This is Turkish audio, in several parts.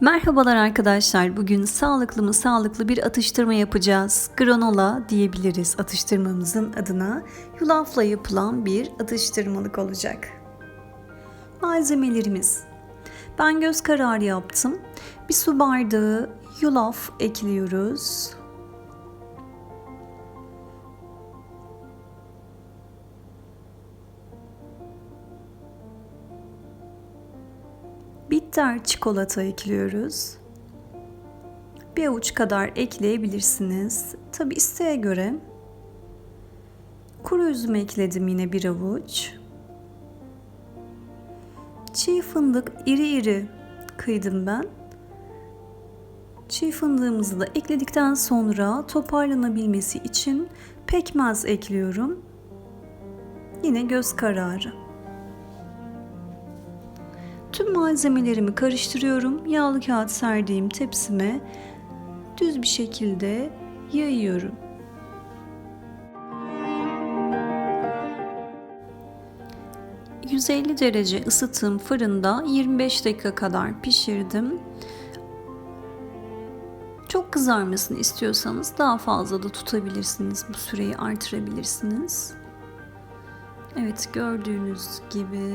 Merhabalar arkadaşlar. Bugün sağlıklı mı sağlıklı bir atıştırma yapacağız. Granola diyebiliriz atıştırmamızın adına. Yulafla yapılan bir atıştırmalık olacak. Malzemelerimiz. Ben göz kararı yaptım. Bir su bardağı yulaf ekliyoruz. Bitter çikolata ekliyoruz. Bir avuç kadar ekleyebilirsiniz. Tabi isteğe göre. Kuru üzüm ekledim yine bir avuç. Çiğ fındık iri iri kıydım ben. Çiğ fındığımızı da ekledikten sonra toparlanabilmesi için pekmez ekliyorum. Yine göz kararı. Tüm malzemelerimi karıştırıyorum. Yağlı kağıt serdiğim tepsime düz bir şekilde yayıyorum. ...150 derece ısıttığım fırında 25 dakika kadar pişirdim. Çok kızarmasını istiyorsanız daha fazla da tutabilirsiniz. Bu süreyi artırabilirsiniz. Evet gördüğünüz gibi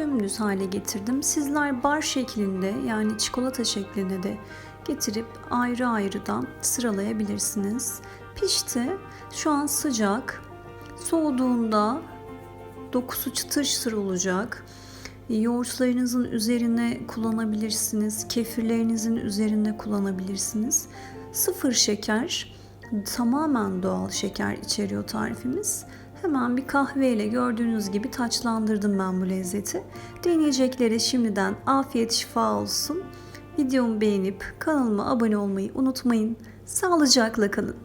dümdüz hale getirdim. Sizler bar şeklinde yani çikolata şeklinde de getirip ayrı ayrıdan sıralayabilirsiniz. Pişti. Şu an sıcak. Soğuduğunda dokusu çıtır çıtır olacak. Yoğurtlarınızın üzerine kullanabilirsiniz. Kefirlerinizin üzerine kullanabilirsiniz. Sıfır şeker, tamamen doğal şeker içeriyor tarifimiz. Hemen bir kahveyle gördüğünüz gibi taçlandırdım ben bu lezzeti. Deneyeceklere şimdiden afiyet şifa olsun. Videomu beğenip kanalıma abone olmayı unutmayın. Sağlıcakla kalın.